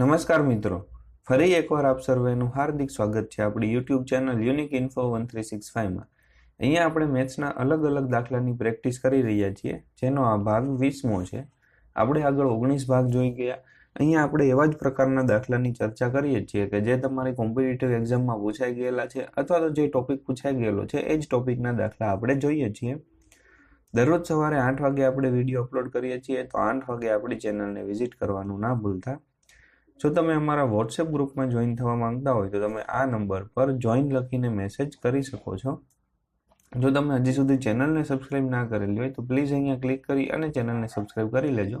નમસ્કાર મિત્રો. ફરી એકવાર આપ સર્વેનું હાર્દિક સ્વાગત છે આપણી YouTube channel unique info one three six ફાઈવમાં અહીંયા આપણે મેથ્સના અલગ અલગ દાખલાની પ્રેક્ટિસ કરી રહ્યા છીએ, જેનો આ ભાગ વીસમો છે. આપણે આગળ ઓગણીસ ભાગ જોઈ ગયા. અહીંયા આપણે એવા જ પ્રકારના દાખલાની ચર્ચા કરીએ છીએ કે જે તમારી કોમ્પિટિટિવ એક્ઝામમાં પૂછાઈ ગયેલા છે અથવા તો જે ટોપિક પૂછાઈ ગયેલો છે, એ જ ટોપિકના દાખલા આપણે જોઈએ છીએ. દરરોજ સવારે આઠ વાગે આપણે વીડિયો અપલોડ કરીએ છીએ, તો આઠ વાગે આપણી ચેનલને વિઝિટ કરવાનું ના ભૂલતા. જો તમે અમારા વોટ્સએપ ગ્રુપમાં જોઈન થવા માંગતા હોય તો તમે આ નંબર પર જોઈન લખીને મેસેજ કરી શકો છો. જો તમે હજી સુધી ચેનલને સબસ્ક્રાઇબ ના કરેલી હોય તો પ્લીઝ અહીંયા ક્લિક કરી અને ચેનલને સબસ્ક્રાઇબ કરી લેજો.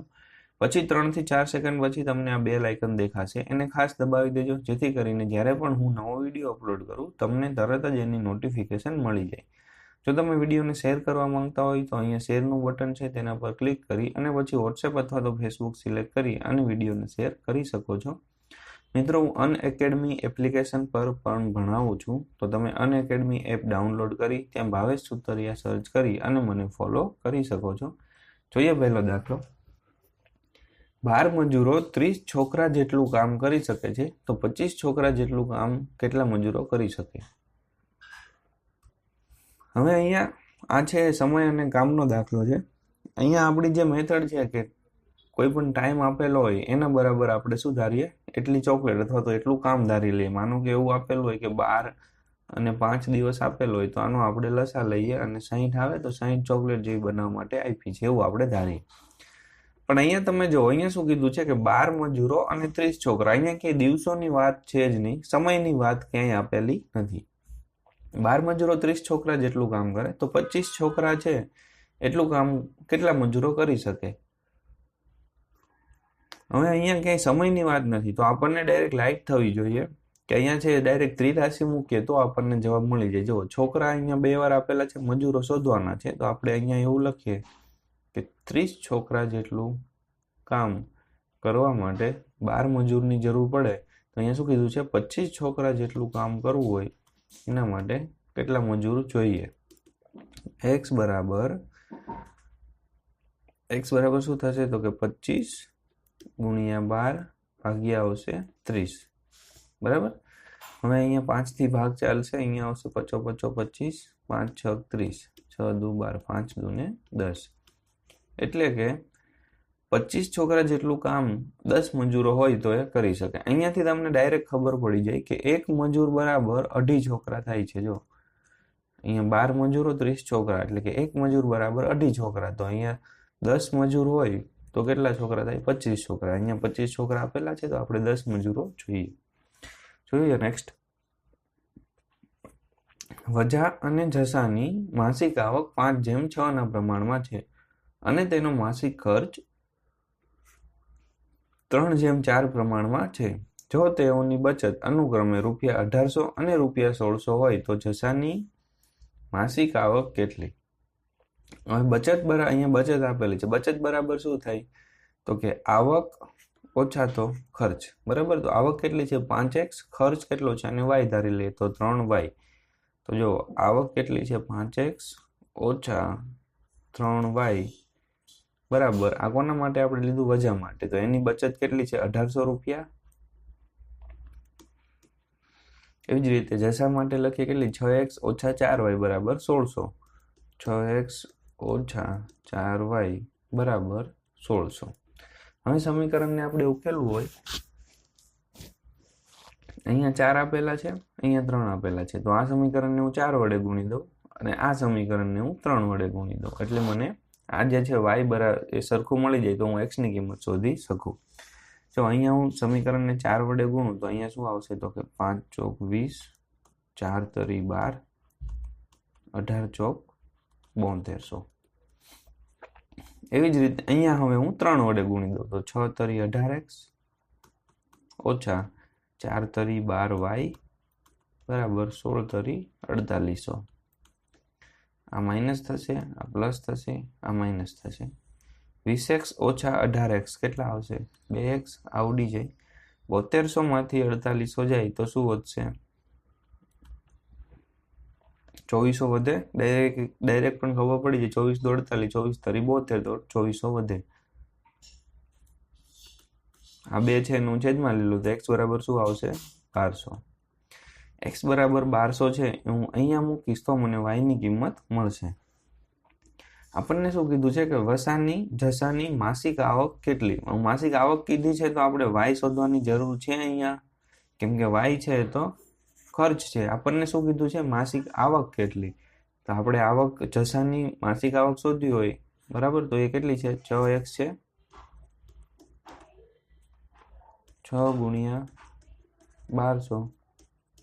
પછી ત્રણથી ચાર સેકન્ડ પછી તમને આ બે લાઇકન દેખાશે. એને ખાસ દબાવી દેજો, જેથી કરીને જ્યારે પણ હું નવો વીડિયો અપલોડ કરું, તમને તરત જ એની નોટિફિકેશન મળી જાય. જો તમે વિડીયોને શેર કરવા માંગતા હોય તો અહીંયા શેરનું બટન છે તેના પર ક્લિક કરી અને પછી વોટ્સએપ અથવા તો ફેસબુક સિલેક્ટ કરી અને વિડીયોને શેર કરી શકો છો. મિત્રો, હું અન એકેડમી એપ્લિકેશન પર પણ ભણાવું છું. તો તમે અન એપ ડાઉનલોડ કરી, ત્યાં ભાવેશ સુતરિયા સર્ચ કરી અને મને ફોલો કરી શકો છો. જોઈએ પહેલો દાખલો. બાર મજૂરો ત્રીસ છોકરા જેટલું કામ કરી શકે છે, તો પચીસ છોકરા જેટલું કામ કેટલા મજૂરો કરી શકે? હવે અહીંયા આ છે સમય અને કામનો દાખલો છે. અહીંયા આપણી જે મેથડ છે કે કોઈ પણ ટાઈમ આપેલો હોય, એના બરાબર આપણે શું ધારીએ? એટલી ચોકલેટ અથવા તો એટલું કામ ધારી લઈએ. માનો કે એવું આપેલું હોય કે બાર અને પાંચ દિવસ આપેલો હોય, તો આનો આપણે લસા લઈએ અને સાહીઠ આવે તો સાહીઠ ચોકલેટ જેવી બનાવવા માટે આપી છે એવું આપણે ધારીએ. પણ અહીંયા તમે જો અહીંયા શું કીધું છે કે બાર મજૂરો અને ત્રીસ છોકરા. અહીંયા ક્યાંય દિવસોની વાત છે જ નહીં, સમયની વાત ક્યાંય આપેલી નથી. બાર મજૂરો ત્રીસ છોકરા જેટલું કામ કરે, તો પચીસ છોકરા છે એટલું કામ કેટલા મજૂરો કરી શકે? હવે અહીંયા ક્યાંય સમયની વાત નથી, તો આપણને ડાયરેક્ટ લાઈટ થવી જોઈએ કે અહીંયા છે ડાયરેક્ટ ત્રિરાશિ મૂકીએ તો આપણને જવાબ મળી જાય. જો છોકરા અહીંયા બે વાર આપેલા છે, મજૂરો શોધવાના છે, તો આપણે અહીંયા એવું લખીએ કે ત્રીસ છોકરા જેટલું કામ કરવા માટે બાર મજૂરની જરૂર પડે. તો અહીંયા શું કીધું છે? પચીસ છોકરા જેટલું કામ કરવું હોય એના માટે કેટલા મજૂર જોઈએ? એક્સ બરાબર એક્સ બરાબર શું થશે? તો કે પચીસ ગુણ્યા બાર ભાગ્યા આવશે ત્રીસ. બરાબર? હવે અહીંયા પાંચથી ભાગ ચાલશે. અહીંયા આવશે પચો પચો પચીસ, પાંચ છ ત્રીસ. છ દુ બાર, પાંચ દુ ને દસ. એટલે કે પચીસ છોકરા જેટલું કામ દસ મજૂરો હોય તો એ કરી શકે. અહીંયાથી તમને ડાયરેક્ટ ખબર પડી જાય કે એક મજૂર બરાબર અઢી છોકરા થાય છે, જો. અહીંયા બાર મજૂરો, ત્રીસ છોકરા, એટલે કે એક મજૂર બરાબર અઢી છોકરા. તો અહીંયા દસ મજૂર હોય તો કેટલા છોકરા થાય? પચીસ છોકરા. અહીંયા પચીસ છોકરા આપેલા છે તો આપણે દસ મજૂરો જોઈએ. જોઈએ નેક્સ્ટ વજા અને જસાની માસિક આવક પાંચ જેમ છ ના પ્રમાણમાં છે અને તેનો માસિક ખર્ચ ત્રણ જેમ ચાર પ્રમાણમાં છે. જો તેઓની બચત અનુક્રમે રૂપિયા અઢારસો અને રૂપિયા સોળસો હોય તો જસાની માસિક આવક કેટલી? હવે બચત બરાબર અહીંયા બચત આપેલી છે. બચત બરાબર શું થાય? તો કે આવક ઓછા તો ખર્ચ. બરાબર? તો આવક કેટલી છે? પાંચ એક્સ ખર્ચ કેટલો છે? અને વાય ધારી લઈએ તો ત્રણ વાય. તો જો આવક કેટલી છે? પાંચ એક્સ ઓછા ત્રણ વાય. બરાબર. આ કોના માટે આપણે લીધું? વજા માટે. તો એની બચત કેટલી છે? અઢારસો રૂપિયા? એવી જ રીતે જસા માટે લખીએ કેટલી? છ એક્સ ઓછા ચાર વાય, બરાબર? સોળસો. છ એક્સ ઓછા ચાર વાય, બરાબર? સોળસો. હવે સમીકરણને આપણે ઉકેલવું હોય. અહીંયા ચાર આપેલા છે, અહીંયા ત્રણ આપેલા છે. તો આ સમીકરણને હું ચાર વડે ગુણી દઉં અને આ સમીકરણને હું ત્રણ વડે ગુણી દઉં. એટલે મને આ જે છે વાય બરાબર એ સરખું મળી જાય તો હું એક્સની કિંમત શોધી શકું. જો અહીંયા હું સમીકરણને ચાર વડે ગુણું તો અહીંયા શું આવશે તો કે પાંચ ચોક વીસ, ચાર તરી બાર, અઢાર ચોક બોતેરસો એવી જ રીતે અહીંયા હવે હું ત્રણ વડે ગુણી દઉં તો છ તરી અઢાર એક્સ ઓછા ચાર તરી બાર વાય બરાબર સોળ તરી અડતાલીસો આ માઇનસ થશે, આ પ્લસ થશે, આ માઇનસ થશે. વીસ એક્સ ઓછા અઢાર એક્સ કેટલા આવશે? બે એક્સ આવડી જાય. બોતેરસોમાંથી અડતાલીસો જાય તો શું વધશે? ચોવીસો વધે? ડાયરેક્ટ ડાયરેક્ટ પણ ખબર પડી જાય. ચોવીસ દો અડતાલીસ ચોવીસ તરી બોતેર તો ચોવીસો વધે. આ બે છે એનું છેદમાં લીધું તો એક્સ બરાબર શું આવશે? બારસો. એક્સ બરાબર બારસો છે, એ હું અહીંયા મૂકીશ તો મને વાયની કિંમત મળશે. આપણને શું કીધું છે કે વસાની, જસાની માસિક આવક કેટલી? માસિક આવક કીધી છે તો આપણે વાય શોધવાની જરૂર છે અહીંયા. કેમ કે વાય છે તો ખર્ચ છે. આપણને શું કીધું છે? માસિક આવક કેટલી? તો આપણે આવક, જસાની માસિક આવક શોધવી હોય, બરાબર? તો એ કેટલી છે? છ એક્સ છે. છ ગુણ્યા બારસો.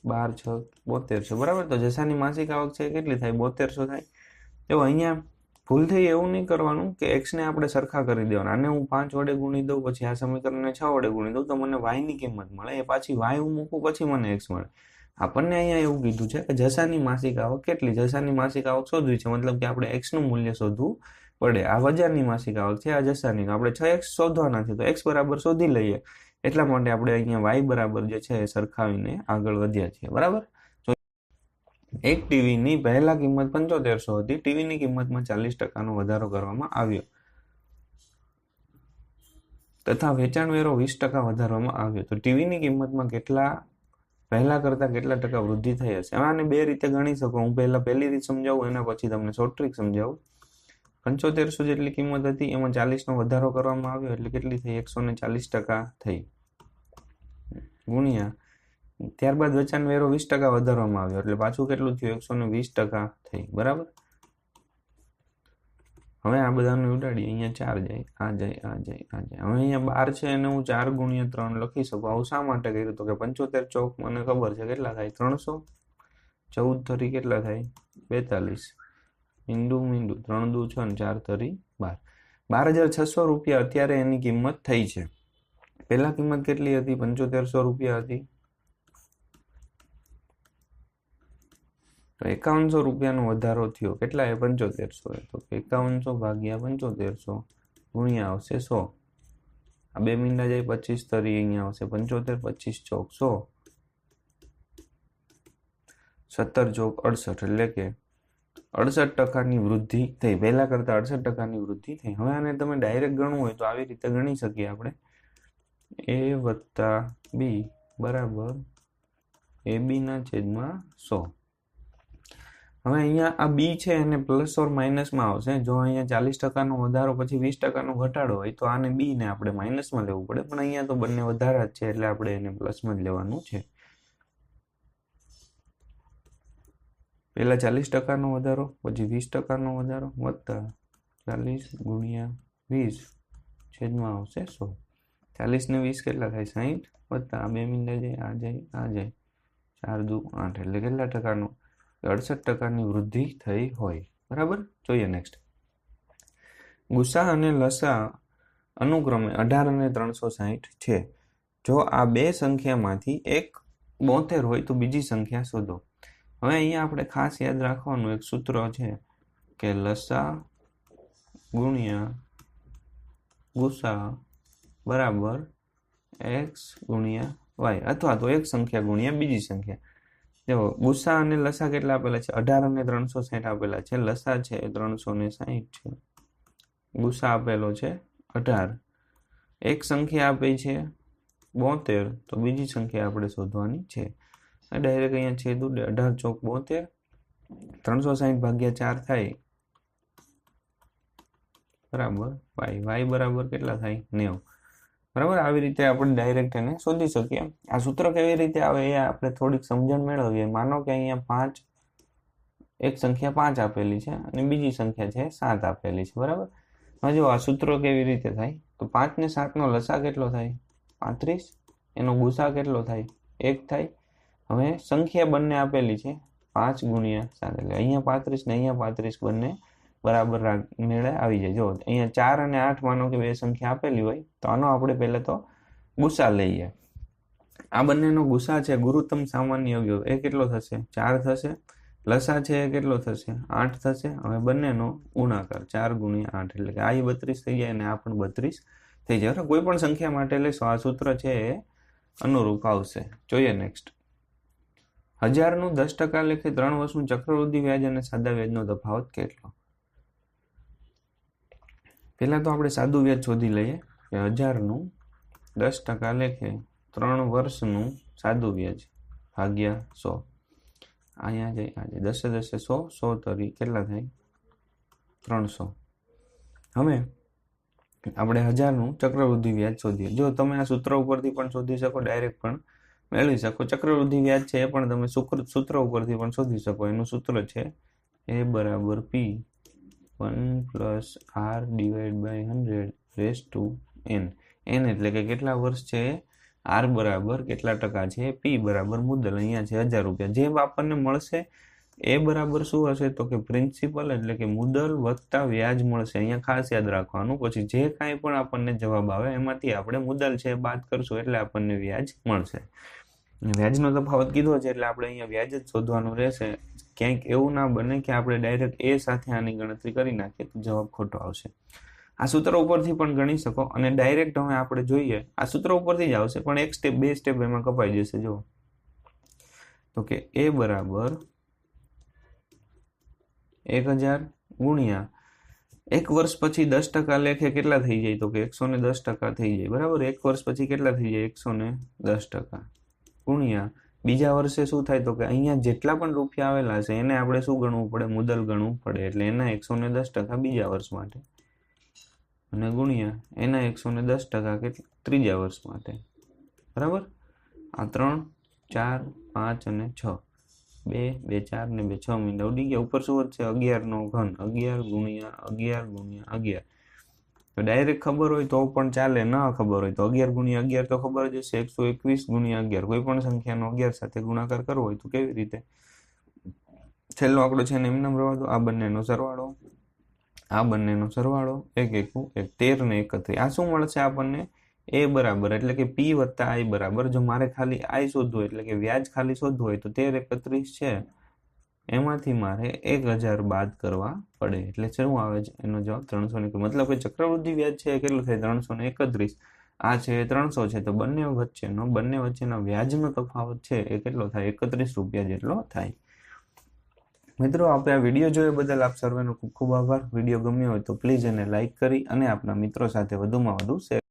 બાર, છ બોતેરસો બરાબર? તો જસાની માસિક આવક છે કેટલી થાય? બોતેરસો થાય. તો અહીંયા ભૂલથી એવું નહીં કરવાનું કે એક્સને આપણે સરખા કરી દેવાના. આને હું પાંચ વડે ગુણી દઉં, પછી આ સમીકરણને છ વડે ગુણી દઉં, તો મને વાયની કિંમત મળે. એ પાછી વાય હું મૂકું, પછી મને એક્સ મળે. આપણને અહીંયા એવું કીધું છે કે જસાની માસિક આવક કેટલી? જસાની માસિક આવક શોધવી છે. મતલબ કે આપણે એક્સનું મૂલ્ય શોધવું પડે. આ બજારની માસિક આવક છે, આ જસાની આપણે છ એક્સ શોધવાના છે, તો એક્સ બરાબર શોધી લઈએ. એટલા માટે આપણે અહીંયા વાય બરાબર જે છે એ સરખાવીને આગળ વધ્યા છીએ, બરાબર? એક ટીવીની પહેલા કિંમત પંચોતેરસો હતી, ટીવીની કિંમતમાં ચાલીસ ટકાનો વધારો કરવામાં આવ્યો. તથા વેચાણ વેરો વીસ ટકા વધારવામાં આવ્યો. તો ટીવીની કિંમતમાં કેટલા, પહેલા કરતા કેટલા ટકા વૃદ્ધિ થઈ હશે? આને બે રીતે ગણી શકો. હું પહેલા પહેલી રીત સમજાવું, એના પછી તમને શોર્ટ ટ્રીક સમજાવું. પંચોતેરસો જેટલી કિંમત હતી, એમાં ચાલીસનો વધારો કરવામાં આવ્યો, એટલે કેટલી થઈ? એકસો ને ચાલીસ ટકા થઈ. ગુણ્યા, ત્યારબાદ વેચાણ વેરો વીસ ટકા વધારવામાં આવ્યો, એટલે પાછું કેટલું થયું? એકસો ને વીસ ટકા થઈ. બરાબર? હવે આ બધાને ઉડાડીએ. અહીંયા ચાર જાય, આ જાય આ જાય આ જાય. હવે અહીંયા બાર છે એને હું ચાર ગુણ્યા ત્રણ લખી શકું. આવું શા માટે કર્યું? તો કે પંચોતેર ચોક, મને ખબર છે કેટલા થાય? ત્રણસો? ચૌદ થરી કેટલા થાય? બેતાલીસ. મીંડું મીંડું ત્રણ દુ છ અને ચાર તરી બાર. બાર હજાર છસો રૂપિયા અત્યારે એની કિંમત થઈ છે. પહેલા કિંમત કેટલી હતી? પંચોતેરસો રૂપિયા હતી. તો એકાવનસો રૂપિયાનો વધારો થયો. કેટલા એ? પંચોતેરસો એ. તો એકાવનસો ભાગ્યા પંચોતેરસો ગુણ્યા આવશે સો. આ બે મીંડા જાય પચીસ તરી અહીંયા આવશે. પંચોતેર, પચીસ, ચોક સો. સત્તર ચોક અડસઠ એટલે કે અડસઠ ટકાની વૃદ્ધિ થઈ. પહેલાં કરતાં અડસઠ ટકાની વૃદ્ધિ થઈ. હવે આને તમે ડાયરેક્ટ ગણવું હોય તો આવી રીતે ગણી શકીએ આપણે. એ વત્તા બી બરાબર એ બીના છેદમાં સો. હવે અહીંયા આ બી છે એને પ્લસ ઓર માઇનસમાં આવશે. જો અહીંયા ચાલીસ ટકાનો વધારો પછી વીસ ટકાનો ઘટાડો હોય તો આને બીને આપણે માઇનસમાં લેવું પડે. પણ અહીંયા તો બંને વધારા જ છે એટલે આપણે એને પ્લસમાં જ લેવાનું છે. પહેલા ચાલીસ ટકાનો વધારો, પછી વીસ ટકાનો વધારો, વત્તા ચાલીસ ગુણ્યા વીસ છેદમાં આવશે સો. ચાલીસ ને વીસ કેટલા થાય? સાહીઠ વત્તા આ બે મિનિટ જાય, આ જાય આ જાય. ચાર દુ આઠ, એટલે કેટલા ટકાનો? અડસઠ ટકાની વૃદ્ધિ થઈ હોય. બરાબર? જોઈએ નેક્સ્ટ ગુસ્સા અને લસા અનુક્રમે અઢાર અને ત્રણસો સાહીઠ છે. જો આ બે સંખ્યામાંથી એક બોતેર હોય તો બીજી સંખ્યા શોધો. હવે અહીંયા આપણે ખાસ યાદ રાખવાનું એક સૂત્ર છે કે લસા ગુણ્યા ગુસા બરાબર એક્સ ગુણ્યા વાય. અથવા તો એક સંખ્યા ગુણ્યા બીજી સંખ્યા. જો ગુસ્સા અને લસા કેટલા આપેલા છે? અઢાર અને ત્રણસો સાઠ આપેલા છે. લસા છે ત્રણસો ને સાહીઠ છે. ગુસા આપેલો છે અઢાર. એક સંખ્યા આપી છે બોતેર. તો બીજી સંખ્યા આપણે શોધવાની છે. ડાયરેક્ટ અહીંયા છેદું અઢાર ચોક બોતેર. ત્રણસો સાહીઠ ભાગ્યા ચાર થાય. બરાબર. વાય વાય બરાબર કેટલા થાય? નેવું. બરાબર? આવી રીતે આપણે ડાયરેક્ટ એને શોધી શકીએ. આ સૂત્ર કેવી રીતે આવે એ આપણે થોડીક સમજણ મેળવીએ. માનો કે અહીંયા પાંચ, એક સંખ્યા પાંચ આપેલી છે અને બીજી સંખ્યા છે સાત આપેલી છે. બરાબર? હવે જો આ સૂત્રો કેવી રીતે થાય? તો પાંચ ને સાતનો લસા કેટલો થાય? પાંત્રીસ. એનો ગુસા કેટલો થાય? એક થાય. હવે સંખ્યા બંને આપેલી છે પાંચ ગુણ્યા સાત, એટલે અહીંયા પાંત્રીસ ને અહીંયા પાંત્રીસ બંને બરાબર મેળે આવી જાય. જો અહીંયા ચાર અને આઠ માનો કે બે સંખ્યા આપેલી હોય, તો આનો આપણે પહેલાં તો ગુસા લઈએ. આ બંનેનો ગુસા છે ગુરુત્તમ સામાન્ય અવયવ એ કેટલો થશે? ચાર થશે. લસા છે એ કેટલો થશે? આઠ થશે. હવે બંનેનો ગુણાકાર ચાર ગુણ્યા આઠ, એટલે કે આ બત્રીસ થઈ જાય અને આ પણ બત્રીસ થઈ જાય. કોઈ પણ સંખ્યા માટે લેશો આ સૂત્ર છે એ અનુરૂપ આવશે. જોઈએ નેક્સ્ટ હજારનું દસ ટકા લેખે ત્રણ વર્ષનું ચક્રવૃદ્ધિ વ્યાજ અને સાદા વ્યાજનો તફાવત કેટલો? પહેલાં તો આપણે સાદું વ્યાજ શોધી લઈએ કે હજારનું દસ ટકા લેખે ત્રણ વર્ષનું સાદું વ્યાજ ભાગ્યા સો. અહીંયા જઈ આજે દસે દસે સો સો તરી કેટલા થાય? ત્રણસો. હવે આપણે હજારનું ચક્રવૃદ્ધિ વ્યાજ શોધીએ. જો તમે આ સૂત્ર ઉપરથી પણ શોધી શકો, ડાયરેક્ટ પણ મેળવી શકો. ચક્રવૃદ્ધિ વ્યાજ છે એ પણ તમે શુક્ર સૂત્ર ઉપરથી પણ શોધી શકો. એનું સૂત્ર છે એ બરાબર P one plus R divide by hundred raise to N. N એટલે કે કેટલા વર્ષ છે? આર બરાબર કેટલા ટકા છે? પી બરાબર મુદ્દલ. અહીંયા છે હજાર રૂપિયા. જે આપણને મળશે એ બરાબર શું હશે? તો કે પ્રિન્સિપલ એટલે કે મુદલ વત્તા વ્યાજ મળશે. અહીંયા ખાસ યાદ રાખવાનું. પછી જે કાંઈ પણ આપણને જવાબ આવે, એમાંથી આપણે મુદલ છે બાદ કરશું એટલે આપણને વ્યાજ મળશે. વ્યાજનો તફાવત કીધો છે એટલે આપણે અહીંયા વ્યાજ જ શોધવાનું રહેશે. ક્યાંક એવું ના બને કે આપણે ડાયરેક્ટ એ સાથે આની ગણતરી કરી નાખીએ તો જવાબ ખોટો આવશે. આ સૂત્ર ઉપરથી પણ ગણી શકો અને ડાયરેક્ટ હવે આપણે જોઈએ. આ સૂત્ર ઉપરથી જ આવશે, પણ એક સ્ટેપ બે સ્ટેપ એમાં કપાઈ જશે જો તો કે એ બરાબર એક હજાર ગુણ્યા. એક વર્ષ પછી દસ ટકા લેખે કેટલા થઈ જાય? તો કે એકસો ને દસ ટકા થઈ જાય. બરાબર? એક વર્ષ પછી કેટલા થઈ જાય? એકસો ને દસ ટકા. ગુણ્યા. બીજા વર્ષે શું થાય? તો કે અહીંયા જેટલા પણ રૂપિયા આવેલા છે, એને આપણે શું ગણવું પડે? મુદલ ગણવું પડે. એટલે એના એકસો ને દસ ટકા બીજા વર્ષ માટે. અને ગુણ્યા. એના એકસો ને દસ ટકા કેટલા? ત્રીજા વર્ષ માટે. બરાબર? આ ત્રણ, ચાર, પાંચ અને છ. બે બે, ચાર ને બે, છ મહિના. ઉડી ગયા. ઉપર શું વધશે અગિયારનો ઘન. અગિયાર ગુણ્યા અગિયાર ગુણ્યા, અગિયાર. તો ડાયરેક્ટ ખબર હોય તો પણ ચાલે. ન ખબર હોય તો અગિયાર ગુણ્યા અગિયાર તો ખબર જ હશે. એકસો એકવીસ ગુણ્યા અગિયાર. કોઈ પણ સંખ્યાનો અગિયાર સાથે ગુણાકાર કરવો હોય તો કેવી રીતે? છેલ્લો આંકડો છે ને એમને રવા દો. આ બંનેનો સરવાળો. આ બંનેનો સરવાળો. એક, એકું એક. તેર ને એકત્રીસ આ શું મળશે આપણને? એ બરાબર, એટલે કે પી વત્તા આઈ બરાબર. જો મારે ખાલી આઈ શોધવું એટલે કે વ્યાજ ખાલી શોધવું હોય, તો તેર એકત્રીસ છે. એમાંથી મારે એક હજાર બાદ કરવા પડે. એટલે શું આવે છે? એનો જવાબ ત્રણસો ને મતલબ કે ચક્રવૃદ્ધિ વ્યાજ છે એ કેટલું થાય? ત્રણસો ને એકત્રીસ. આ છે ત્રણસો છે. તો બંને વચ્ચેનો, બંને વચ્ચેના વ્યાજનો તફાવત છે એ કેટલો થાય? એકત્રીસ રૂપિયા જેટલો થાય. મિત્રો, આપણે આ વીડિયો જોયો બદલ આપ સર્વેનો ખૂબ ખૂબ આભાર. વીડિયો ગમ્યો હોય તો પ્લીઝ એને લાઇક કરી અને આપના મિત્રો સાથે વધુમાં વધુ શેર